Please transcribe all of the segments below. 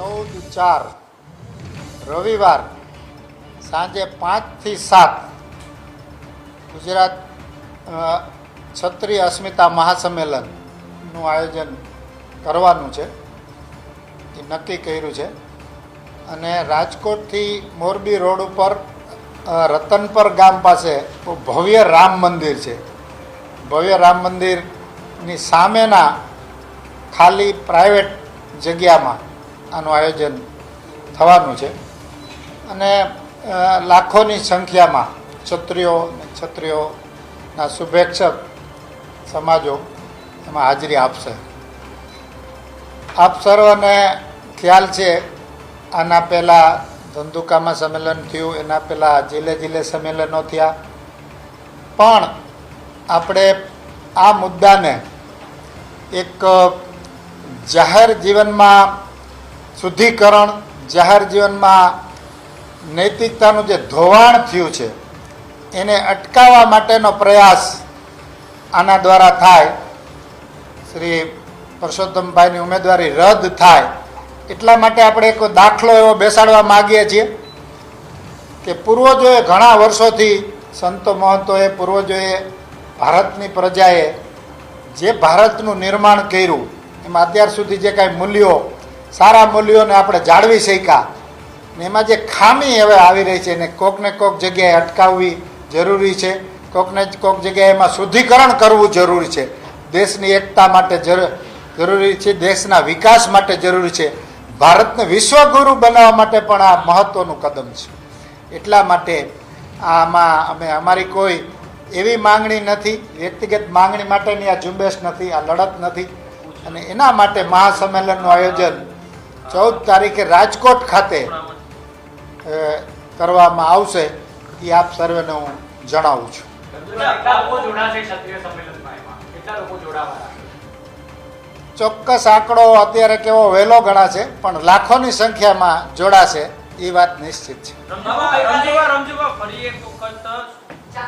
ચૌદ ચાર, રવિવાર સાંજે પાંચથી સાત, ગુજરાત ક્ષત્રિય અસ્મિતા મહાસંમેલનનું આયોજન કરવાનું છે. એ નક્કી કર્યું છે. અને રાજકોટથી મોરબી રોડ ઉપર રતનપર ગામ પાસે ભવ્ય રામ મંદિર છે. ભવ્ય રામ મંદિરની સામેના ખાલી પ્રાઇવેટ જગ્યામાં આનું આયોજન થવાનું છે. અને લાખોની સંખ્યામાં ક્ષત્રિયો છત્રીઓના શુભેચ્છક સમાજો એમાં હાજરી આપશે. આપ સર્વને ખ્યાલ છે, આના પહેલાં ધંધુકામાં સંમેલન થયું, એના પહેલાં જિલ્લે જિલ્લે સંમેલનો થયા. પણ આપણે આ મુદ્દાને એક જાહેર જીવનમાં શુદ્ધિકરણ જાહેર જીવનમાં નૈતિકતાનું જે ધોવાણ થયું છે, એને અટકાવવા માટેનો પ્રયાસ આના દ્વારા થાય. શ્રી પરસોત્તમભાઈની ઉમેદવારી રદ થાય. એટલા માટે આપણે એક દાખલો એવો બેસાડવા માગીએ છીએ કે પૂર્વજોએ ઘણા વર્ષોથી સંતો મહંતોએ, પૂર્વજોએ ભારતની પ્રજાએ જે ભારતનું નિર્માણ કર્યું, એમાં અત્યાર સુધી જે કાંઈ મૂલ્યો સારા મૂલ્યોને આપણે જાળવી શક્યા. ને એમાં જે ખામી હવે આવી રહી છે એને કોકને કોક જગ્યાએ અટકાવવી જરૂરી છે. કોકને કોક જગ્યાએ એમાં શુદ્ધિકરણ કરવું જરૂરી છે. દેશની એકતા માટે જરૂ- જરૂરી છે, દેશના વિકાસ માટે જરૂરી છે. ભારતને વિશ્વગુરુ બનાવવા માટે પણ આ મહત્ત્વનું કદમ છે. એટલા માટે આમાં અમે, અમારી કોઈ એવી માંગણી નથી, વ્યક્તિગત માંગણી માટેની આ ઝુંબેશ નથી, આ લડત નથી. અને એના માટે મહાસંમેલનનું આયોજન ચૌદ તારીખે રાજકોટ ખાતે કરવામાં આવશે એ આપ સર્વેને હું જણાવું છું. ચોક્કસ આંકડો અત્યારે કેવો વહેલો ગણાશે પણ લાખોની સંખ્યામાં જોડાશે એ વાત નિશ્ચિત છે. ફરી એક વખત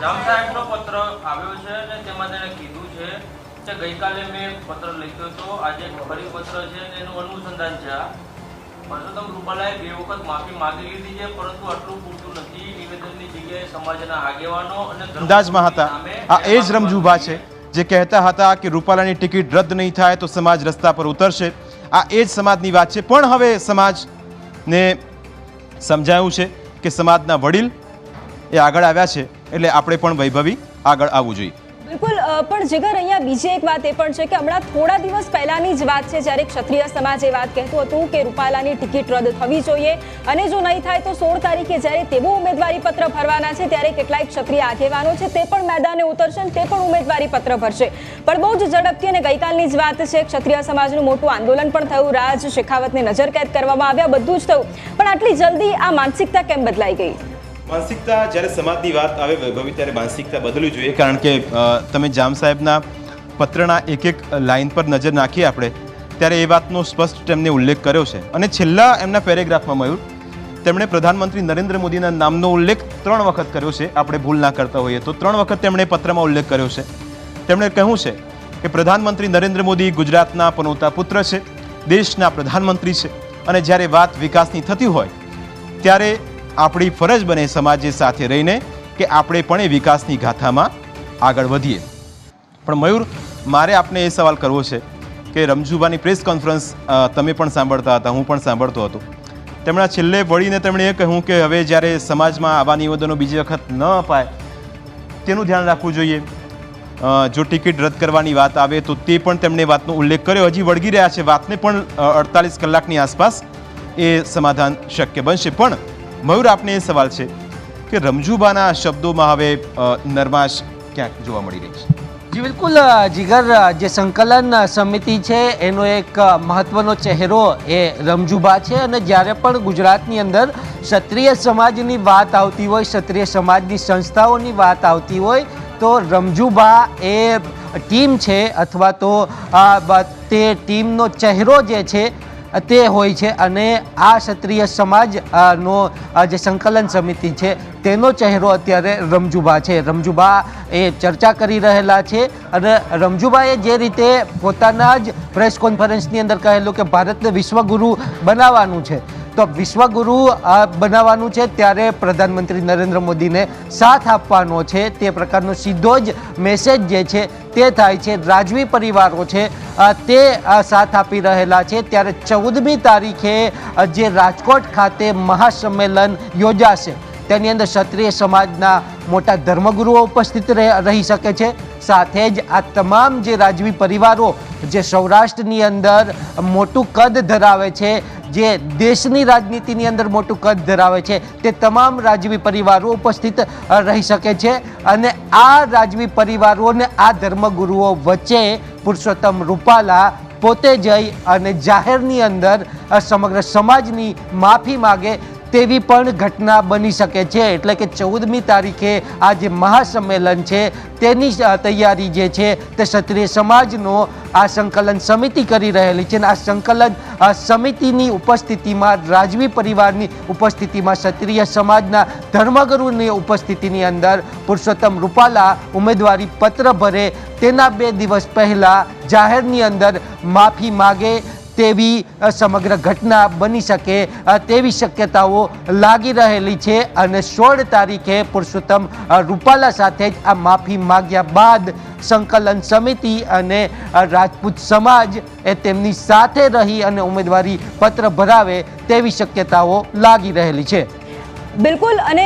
જામ સાહેબનો પત્ર આવ્યો છે અને તેમાં તેણે કીધું છે કે ગઈકાલે મેં પત્ર લખ્યો હતો. આજે ફરી પત્ર છે અને એનું અનુસંધાન છે આ. પરસોત્તમ રૂપાલાએ બે વખત માફી માગી લીધી છે પરંતુ આટલું પૂરતું નથી. નિવેદનની જગ્યાએ સમાજના આગેવાનો અને અંદાજમાં હતા. આ એ જ રમજુભા છે. જે કહેતા હતા કે રૂપાલાની ટિકિટ રદ નહીં થાય તો સમાજ રસ્તા પર ઉતરશે. આ એ જ સમાજની વાત છે. પણ હવે સમાજને સમજાયું છે કે સમાજના વડીલ એ આગળ આવ્યા છે એટલે આપણે પણ વૈભવી આગળ આવવું જોઈએ. બિલકુલ પણ જીગર અહીંયા બીજી એક વાત એ પણ છે કે હમણાં થોડા દિવસ પહેલાની જ વાત છે, જ્યારે ક્ષત્રિય સમાજ એ વાત કહેતું હતું કે રૂપાલાની ટિકિટ રદ થવી જોઈએ અને જો નહીં થાય તો સોળ તારીખે જ્યારે તેઓ ઉમેદવારી પત્ર ભરવાના છે, ત્યારે કેટલાય ક્ષત્રિય આગેવાનો છે, તે પણ મેદાને ઉતરશે અને તે પણ ઉમેદવારી પત્ર ભરશે. પણ બહુ જ ઝડપથી અને ગઈકાલની જ વાત છે, ક્ષત્રિય સમાજનું મોટું આંદોલન પણ થયું, રાજ શેખાવતને નજરકેદ કરવામાં આવ્યા, બધું જ થયું. પણ આટલી જલ્દી આ માનસિકતા કેમ બદલાઈ ગઈ? માનસિકતા જ્યારે સમાજની વાત આવે વૈભવી, ત્યારે માનસિકતા બદલવી જોઈએ. કારણ કે તમે જામ સાહેબના પત્રના એક એક લાઇન પર નજર નાખીએ આપણે, ત્યારે એ વાતનો સ્પષ્ટ તેમને ઉલ્લેખ કર્યો છે. અને છેલ્લા એમના પેરેગ્રાફમાં મયુર તેમણે પ્રધાનમંત્રી નરેન્દ્ર મોદીના નામનો ઉલ્લેખ ત્રણ વખત કર્યો છે. આપણે ભૂલ ના કરતા હોઈએ તો ત્રણ વખત તેમણે પત્રમાં ઉલ્લેખ કર્યો છે. તેમણે કહ્યું છે કે પ્રધાનમંત્રી નરેન્દ્ર મોદી ગુજરાતના પનોતા પુત્ર છે, દેશના પ્રધાનમંત્રી છે. અને જ્યારે વાત વિકાસની થતી હોય, ત્યારે આપણી ફરજ બને સમાજે સાથે રહીને કે આપણે પણ એ વિકાસની ગાથામાં આગળ વધીએ. પણ મયુર, મારે આપને એ સવાલ કરવો છે કે રમજુબાની પ્રેસ કોન્ફરન્સ તમે પણ સાંભળતા હતા, હું પણ સાંભળતો હતો. તેમણે છેલ્લે વળીને તેમણે એ કહ્યું કે હવે જ્યારે સમાજમાં આવા નિવેદનો બીજી વખત ન અપાય, તેનું ધ્યાન રાખવું જોઈએ. જો ટિકિટ રદ કરવાની વાત આવે તો તે પણ તેમણે વાતનો ઉલ્લેખ કર્યો. હજી વળગી રહ્યા છે. વાતને પણ અડતાલીસ કલાકની આસપાસ એ સમાધાન શક્ય બનશે. પણ મયુર, આપને એ સવાલ છે કે રમજુબાના શબ્દોમાં હવે નરમાશ ક્યાંક જોવા મળી રહી છે? જી, બિલકુલ જીગર જે સંકલન સમિતિ છે, એનો એક મહત્વનો ચહેરો એ રમજુભા છે અને જ્યારે પણ ગુજરાતની અંદર ક્ષત્રિય સમાજની વાત આવતી હોય, ક્ષત્રિય સમાજની સંસ્થાઓની વાત આવતી હોય, તો રમજુભા એ ટીમ છે અથવા તો તે ટીમનો ચહેરો જે છે તે હોય છે અને આ ક્ષત્રિય સમાજ અ, નો જે સંકલન સમિતિ છે તેનો ચહેરો અત્યારે રમજુબા છે. રમજુબા એ ચર્ચા કરી રહેલા છે અને રમજુબાએ જે રીતે પોતાના જ પ્રેસ કોન્ફરન્સની અંદર કહેલું કે ભારતને વિશ્વગુરુ બનાવવાનું છે. તો વિશ્વગુરુ બનાવવાનું છે ત્યારે પ્રધાનમંત્રી નરેન્દ્ર મોદીને સાથ આપવાનો છે. તે પ્રકારનો સીધો જ મેસેજ જે છે તે થાય છે. રાજવી પરિવારો છે તે સાથ આપી રહેલા છે. ત્યારે ચૌદમી તારીખે જે રાજકોટ ખાતે મહાસંમેલન યોજાશે, તેની અંદર ક્ષત્રિય સમાજના મોટા ધર્મગુરુઓ ઉપસ્થિત રહી શકે છે. સાથે જ આ તમામ જે રાજવી પરિવારો જે સૌરાષ્ટ્રની અંદર મોટું કદ ધરાવે છે, જે દેશની રાજનીતિની અંદર મોટું કદ ધરાવે છે, તે તમામ રાજવી પરિવારો ઉપસ્થિત રહી શકે છે અને આ રાજવી પરિવારો અને આ ધર્મગુરુઓ વચ્ચે પુરુષોત્તમ રૂપાલા પોતે જઈ અને જાહેરની અંદર સમગ્ર સમાજની માફી માગે તેવી પણ ઘટના બની શકે છે. એટલે કે ચૌદમી તારીખે આ જે મહાસંમેલન છે, તેની તૈયારી જે છે, તે ક્ષત્રિય સમાજનો આ સંકલન સમિતિ કરી રહેલી છે અને આ સંકલન સમિતિની ઉપસ્થિતિમાં, રાજવી પરિવારની ઉપસ્થિતિમાં ક્ષત્રિય સમાજના ધર્મગુરુની ઉપસ્થિતિની અંદર પુરુષોત્તમ રૂપાલા ઉમેદવારી પત્ર ભરે. તેના બે દિવસ પહેલાં જાહેરની અંદર માફી માગે તેવી સમગ્ર ઘટના બની શકે તેવી શક્યતાઓ લાગી રહેલી છે અને સોળ તારીખે પુરુષોત્તમ રૂપાલા સાથે જ આ માફી માગ્યા બાદ સંકલન સમિતિ અને રાજપૂત સમાજ એ તેમની સાથે રહી અને ઉમેદવારી પત્ર ભરાવે તેવી શક્યતાઓ લાગી રહેલી છે. બિલકુલ અને